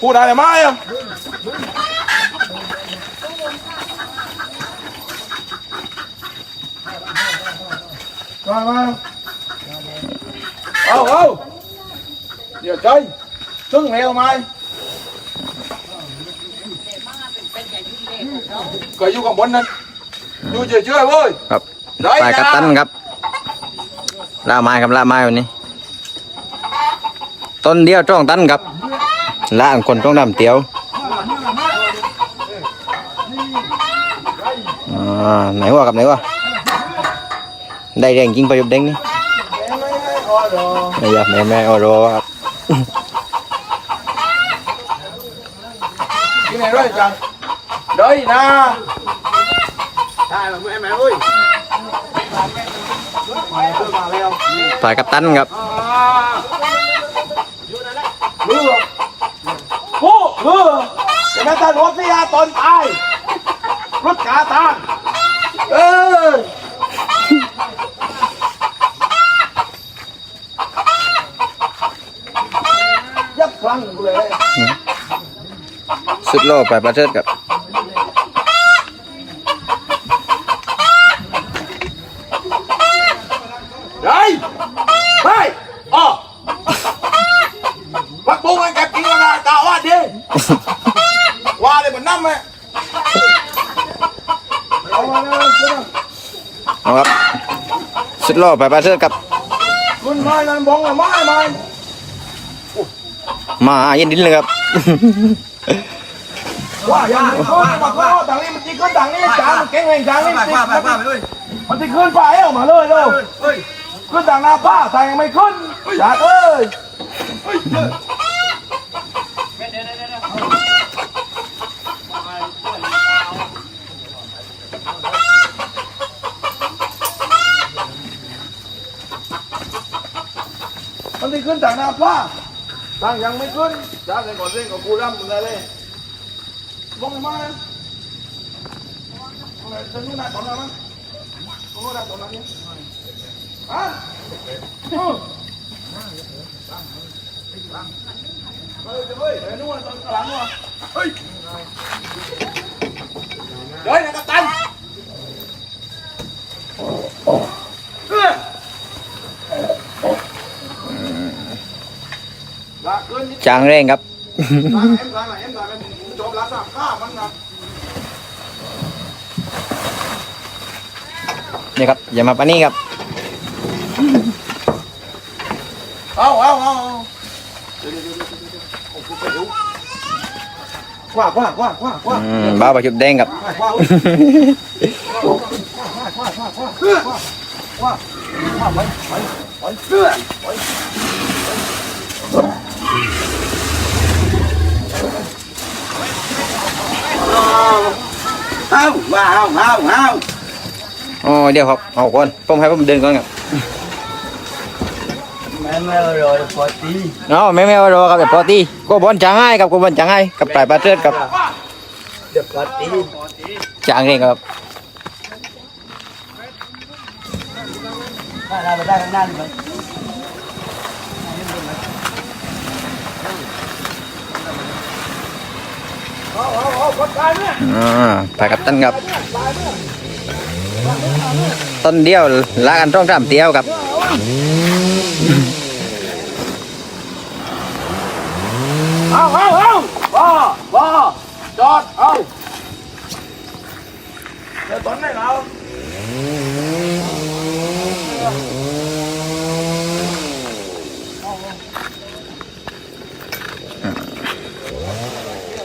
พูดอะไรไหมอะมามาเอาเอาเดี๋ยวใจซึ่งเร็วไหมก็อยู่ข้างบนนั้นอยู่เฉยๆเว้ยครับได้ปลายกัปตันนะครับล่าไม้ครับล่าไม้วันนี้ต้นเดียวจ้องตันครับ lạ còn trong làm tiếu. À, nãy qua à, gặp nãy qua à? đây đèn chinh phải chụp đánh đi. Bây giờ mẹ mẹ ở rồi cái này rồi chàng đấy na phải cặp tánh gặp. เอออย่างนั้นถ้รถเสียตอนตาย รถกาทางเออยักครั้งเลย สุดโลกไปประเทศกับ เอาครับสุดโลกปลายปเทศครับคุณไม่นั่นบองอะไม่ไม่มาเย็นดินเลยครับว่าอย่างนี้เขามาเขาต่างนี้มันตีขึ้นต่างนี้จางมันเก่งเองจางนี้มันตีป้าไปไปด้วยมันตีขึ้นไปเอามาเลยเร็วยขึ้นต่างหน้าป้าแต่ยังไม่ขึ้นจาดเอ้ย มันตีขึ้นต่างหน้าป้าต่างยังไม่ขึ้นจาดเลยก่อนเร่งกับกูร่ำมึงเลยมองมาอะไรจะนู่นน่ะตอนนั้นมั้งตรงนู้นน่ะตอนนั้นเนี่ยฮะ เฮ้ยเฮ้ยเฮ้ยนู่นตอนหลังนู่นเฮ้ยเดี๋ยวนะกัปตัน จางเร่งครับเนี่ครับ อย่ามาปะนี่ครับ เอาเอาเอากว้ากว้ากว้ากว้างว้าบ้าปลาชุบแดงครับ ว้าวว้าวว้าว อ๋อเดี๋ยวครับเอาก่อนผมให้ผมเดินก่อนครับ แม่แม่เลยพอตี เนาะไม่ไม่เอารอครับแบบปกติก็บอลจางให้ครับก็บอลจางให้กับปลายประเทศกับ เดี๋ยวพอตี จางเองครับ ถ้าเราไปได้ข้างหน้ามัน เอาเอาเ อ่าไปกับตันครับ ต้นเดียวลากันต้องทำเตียวครับเอาเอาเอาบ้าว้าจอดเอาเดี๋ยวต้นไหนเรา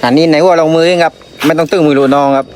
อันนี้ในหัวลงมือเองครับ ไม่ต้องตึงมือรูน้องครับ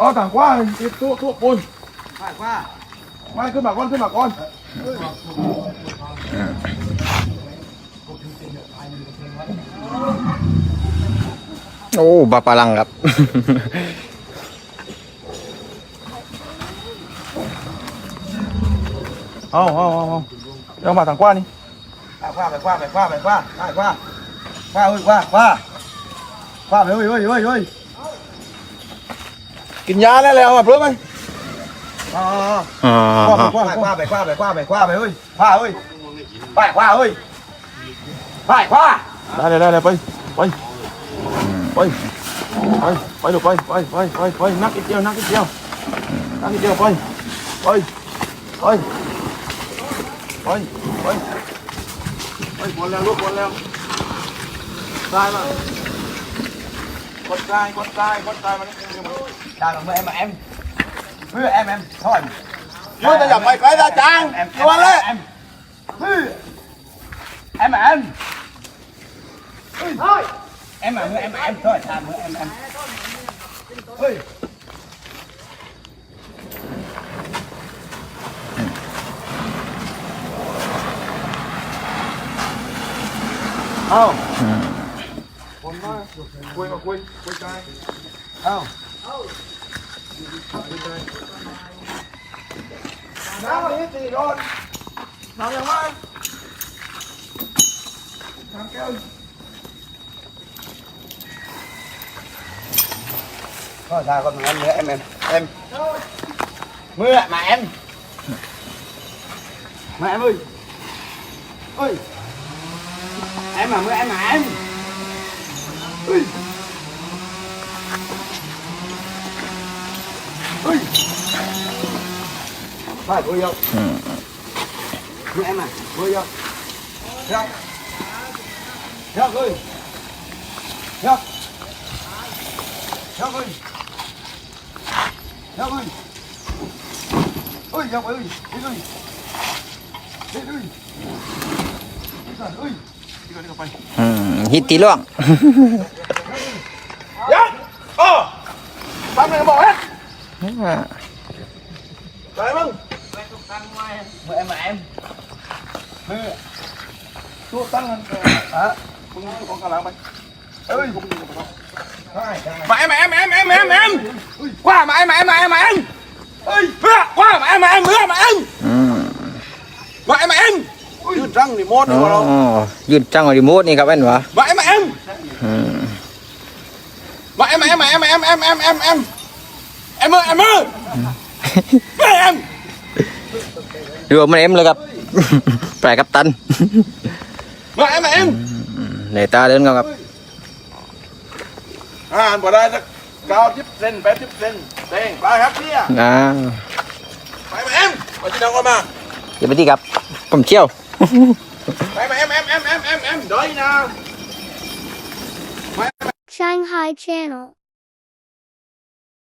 อ๋อต่างกว่าติดตัวตัวปูนว่าว่าไม่ขึ้นมาก่อนขึ้นมาก่อนโอ้บาปาลังครับ เอาเอาเอาเอาเดี๋ยวมาต่างกว่านี่ว่าไปว่าไปว่าไปว่าไปว่าว่าเฮ้ยว่าว่าว่าไปเฮ้ยเฮ้ยเฮ้ยเฮ้ย กินยาแล้วแล้วมาเพิ่มไหมอ๋ออ๋อว่าไปว่าไปว่าไปว่าไปว่าไปเฮ้ยว่าเฮ้ยไปว่าเฮ้ยไปว่าได้เลยได้เลยไปไปไปไปไปดูไปไปไปไปไปนักอีกเดียวนักอีกเดียวนักอีกเดียวไปไปไปไปไปไปบอลแล้วลูกบอลแล้วได้มากดได้กดได้กดได้มานี่ได้มาเ Trời mà em mà em. Hứa em em thôi. Thôi tao dập mày cái ra trang. Em em. Em. Em em. Thôi. Em mà em em thôi tao em em. Ôi. không ừ. quên mà quên quên trai không น้ำวันนี้สี่โดนน้ำยังไงน้ำแก้ว thôi thà con mà em mưa em em em mưa mà em mà em ơi ơi em mà mưa em mà em ơi ơi phải vô vô. Ừ. em à vô vô. Ra. Ra rồi ra. Ra rồi ra rồi ôi ra rồi đi rồi đi rồi đi rồi ôi hít tí luôn Dân dạ. Ờ. Băng này bỏ hết. Đấy mừng ตามไหนบอกนะไปมึง mưa em mà em mưa ตัวตั้งกันฮะมึงของกลางไปเอ้ย thôi thôi มาเอ็มเอ็มเอ็มเอ็มเอ็มเอ็มว่ามาเอ็มเอ็มเอ็มเอ็มเอ้ยเพื่อว่ามาเอ็มเอ็มเพื่อมาเอ็ม อืม มาเอ็มเอ็มยืดจังรีโมท อ๋ ดูเรา อยืดจังเอารีโมทนี่ครับแม่นวะ มาเอ็มเอ็ม อืม มาเอ็มเอ็มเอ็มเอ็มเอ็มเอ็มเอ็มเอ็มเอ็มเอ็มเอ็มเอ็ม รวมมันเอ็มเลยครับ แปลกับตัน มาเอ็มเอ็ม ในตาเดินครับ อ่านบ่ได้สักเก้าสิบเซนแปดสิบเซนเด้งไปครับเนี่ย อ่า ไปมาเอ็ม đưa mấy em là gặp phải gặp tân mà em mà em để ta đến gặp à anh bỏ đây cao chip sen bé chip sen đen ba hấp kia à phải mà em mà chị đâu mà chị mới đi gặp cầm chiêu phải mà em em em em em em đợi nào Shanghai Channel